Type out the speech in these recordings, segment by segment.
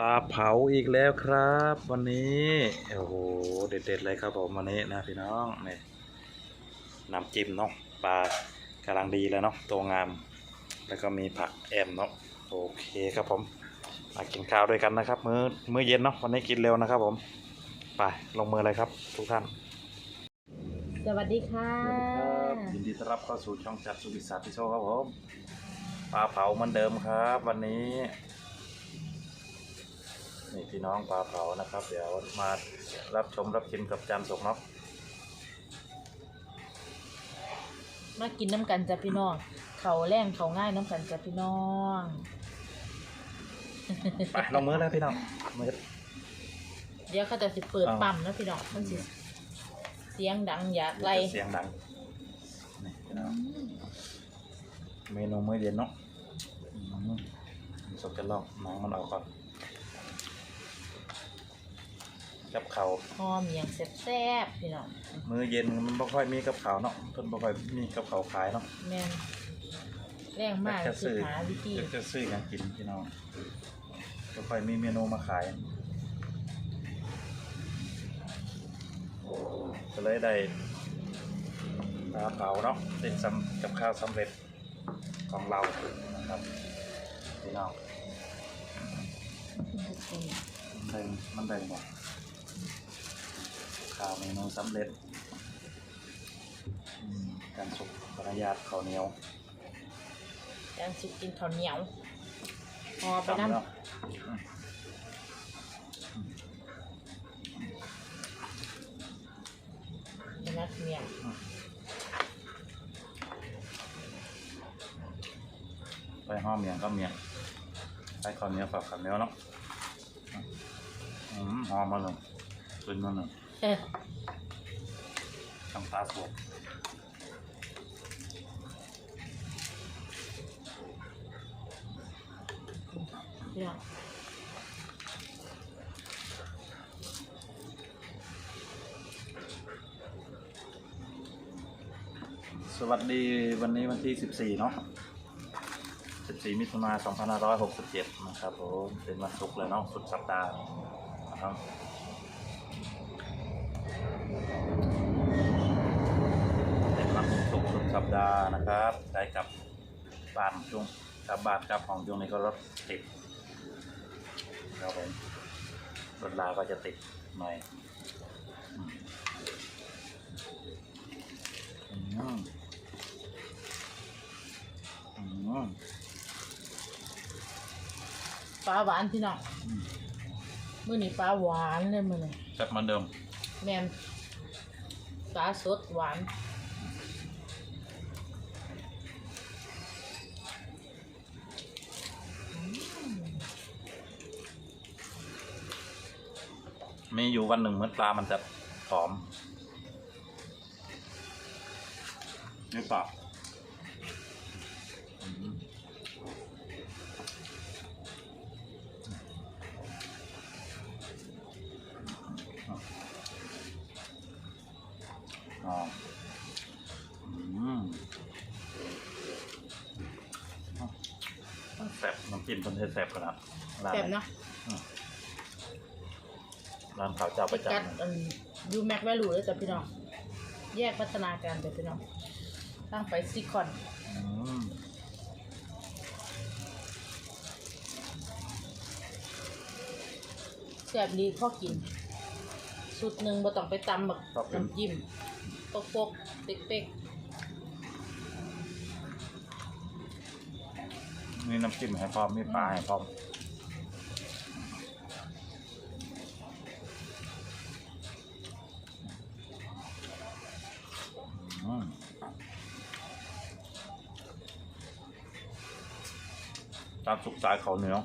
ลาเผาอีกแล้วครับ วันนี้โอ้โหเด็ดๆเลยครับผมวันนี้นะพี่น้องนี่น้ำจิ้มเนาะปลากำลังดีแล้วเนาะตัวงาม แล้วก็มีผักแอมเนาะโอเคครับผมมากินข้าวด้วยกันนะครับ มื้อมื้อเย็นเนาะวันนี้กินเร็วนะครับ ผมไปลงมือเลยครับ ทุกท่าน สวัสดีค่ะยินดีต้อนรับเข้าสู่ช่องจัดสุวิสาติโชคครับผมปลาเผาเหมือนเดิมครับ วันนี้ นี่พี่น้องปลาเผานะครับ เดี๋ยวมารับชมรับชิมกับจานสุกเนาะมากินน้ำกันจ้ะพี่น้องเขาแรงเขาง่ายน้ำกันจ้ะพี่น้องไปลงมือแล้วพี่น้องมือเดี๋ยวเขาจะสิเปิดอ้าวปั๊มนะพี่น้องมันสิเสียงดังอยากไล่เสียงดังนี่พี่น้องเมนูมื้อเย็นเนาะอืมสดจะลอกหนังมันออกก่อน กับเขาวหอมอย่างแซ่บๆพี่น้องมื้อเย็นมันบ่ค่อยมีกับเขาวเนาะเพิ่นบ่ค่อยมีกับเขาวขายเนาะแม่นแรงมากจะคือหาวิธีจะจะซื้อหยังกินพี่น้องบ่ค่อยมีเมนูมาขาย ก็เลยได้ปลาเผาเนาะเป็นสำกับข้าวสำเร็จของเรานะครับพี่น้อง มันแดงมันแดงบ่ ข้าวเมนูสำเร็จอืมการสุกปรยาตข้าวเหนียวยังสุกกินข้าวเหนียวหอไปน้เนาะอืมำเห็นไหมเมียไปห้อมเมียงก็เมียงไปข้าวเหนียวฝากข้าวเหนียวเนาะอืมหอมมาเลยขึ้นมาเลย เออทำตาสวยพี่น้องสวัสดีวันนี้วันที่ 14 เนาะ 14 มิถุนายน2567 นะครับผม เป็นวันศุกร์เลยเนาะ สุดสัปดาห์นะครับ เป็นวันศุกร์สุดสัปดาห์นะครับใช้กับบ้านช่วงกับบ้านกับของช่วงนี้ก็รถติดครับผมรถลาก็จะติดหน่อยอืมอืมอืมปลาหวานพี่น้องมื้อนี้ปลาหวานเลยมื้อนี้แซ่บเหมือนเดิม แม่นปลาสดหวานมีอยู่วันหนึ่งเหมือนปลามันจะผอม นี่ปลาก อ๋ออืมแซ่บน้ำจิ้มคนเทศแซ่บขนาดร้านแซ่บไหนเนาะร้านข้าวเจ้าประกัดจำอันยูแม็กแวลูเลยจ้ะพี่น้อง แยกพัฒนาการจ้ะพี่น้อง ตั้งไปซิคอนอืมแซ่บดีพอกิน สุดหนึ่งบ่ต้องไปตำแบบน้ำจิ้ม ปกปกๆเป๊กเป๊กนี่น้ำจิ้มให้พร้อมมีปลาให้พร้อมอืมตามสุกสายเขาวเหนียว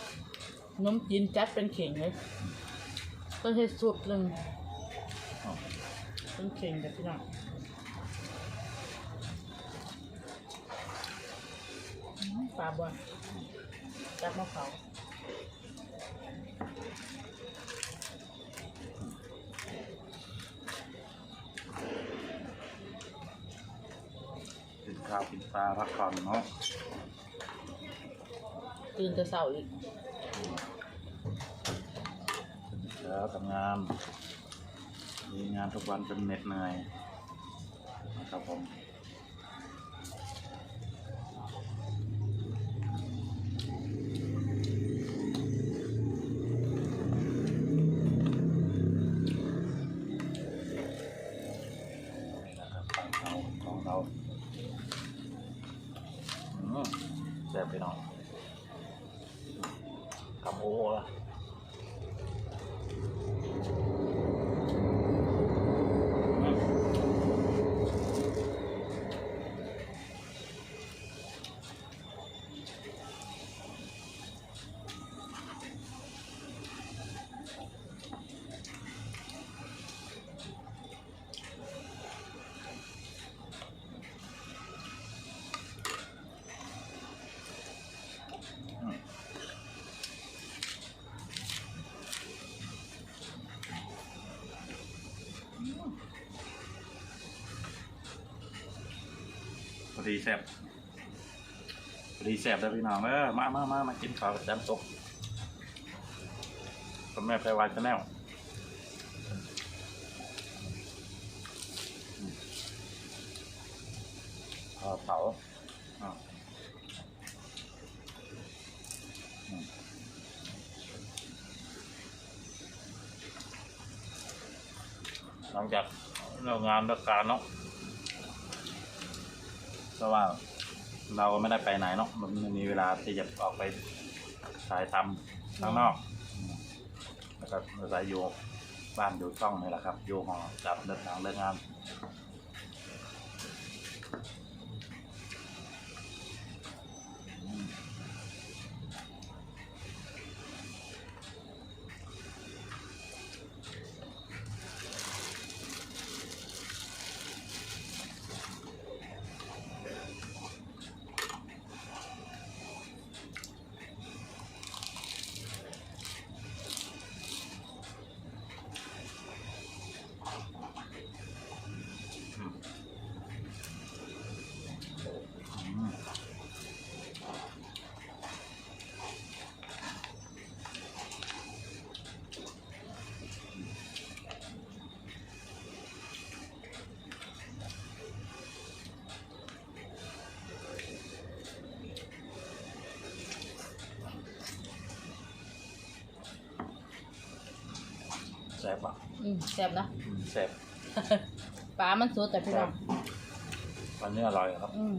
ๆน้ำจิ้มจัดเป็นเข่งเลยเพิ่นเฮ็ดสุดหนึ่งอ๋อ เป็นเข่งจ้ะพี่น้องอืมปลาบอนจับมะพร้าวกินข้าวกินปลาพักผ่อนเนาะตื่นแต่เช้าอีกอืมทำงาน มีงานทุกวันเป็นเหน็ดเหนื่อยนะครับผมนี่นะครับปลาเผาของเราอืมแซ่บไปหน่อยกับโอ้ละ ดีแซ่บพอดีแซ่บแล้วพี่น้องเออมามามามากินข้าวกับแจมตกกับแม่ไพรวันชาแนลเผาเผาหลังจากเลิกงานเลิกการเนาะ เพราะว่าเราก็ไม่ได้ไปไหนเนาะมันไม่มีเวลาที่จะออกไปสายทำข้างนอกแล้วก็อาศัยอยู่บ้านอยู่ช่องนี่แหละครับ อยู่หอจับเลิกงางเลิกงาน ซ่บอะอืมแซ่บนะอืมแซ่บปลามันสดแต่พี่น้องวันนี้อร่อยครับ อืม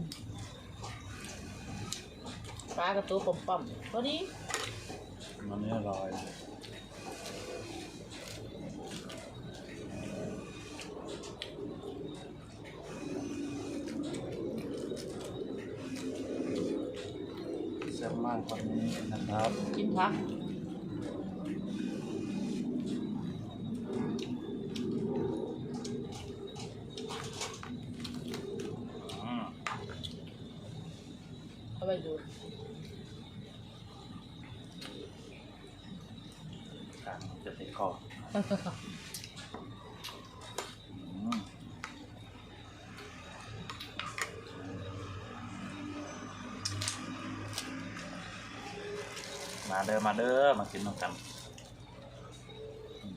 ปลากระตัวป่อมๆพอดีวันนี้อร่อยแซ่บมากวันนี้นะครับกินพัก อืม เอาไปดู อะจะติดคออืม มาเด้อมาเด้อมากินน้ำกันอืม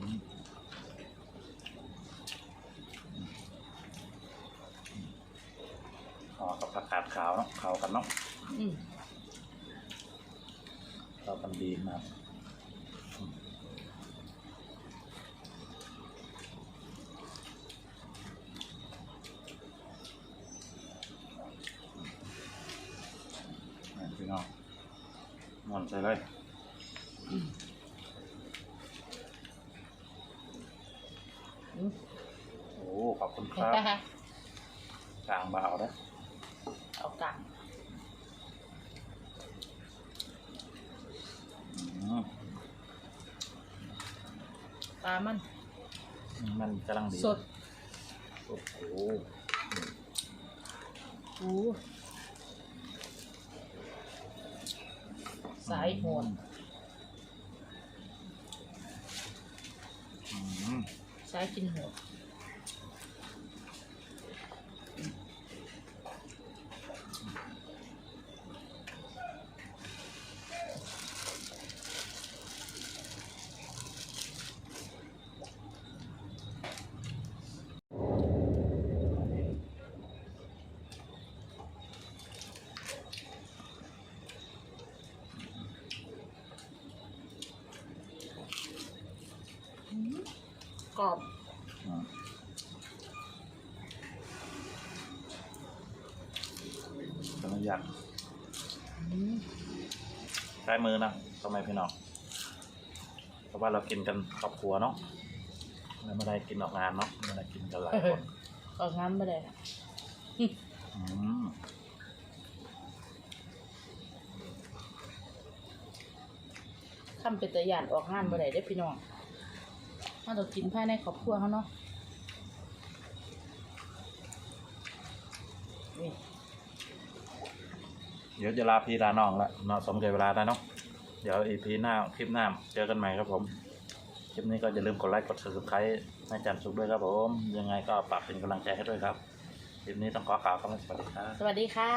อืมขอกับผักกาดขาวเนาะขาวกันเนาะอืมเข้ากันดีมากอืมนี่พี่น้องนอน ใส่เลยอืมอืมโอ้ขอบคุณครับกลางเบานะเอากลางอืมปลามัน มันกำลังดี สด โอ้โหอู้ สายโหดอืม สายกินโหด กรอบอืมขออนุญาตอืมใช้มือนะทำไมพี่น้องเพราะว่าเรากินกันครอบครัวเนาะเราไม่ได้กินออกงานเนาะไม่ได้กินกันหลายคนออกงานไม่ได้อืมทำเป็นตะยานออกงานไม่ได้เด้อพี่น้อง เราต้องกินภายในครอบครัวเขาเนาะนี่เดี๋ยวจะลาพี่ลาน้องละเนาะสมเกบเวลาแล้วเนาะเดี๋ยวอีพีหน้าคลิปหน้าเจอกันใหม่ครับผมคลิปนี้ก็อย่าลืมกดไลค์กด subscribe ให้จันสุกด้วยครับผมยังไงก็ฝากเป็นกำลังใจให้ด้วยครับคลิปนี้ต้องขอกล่าวคำว่าสวัสดีครับ สวัสดีค่ะ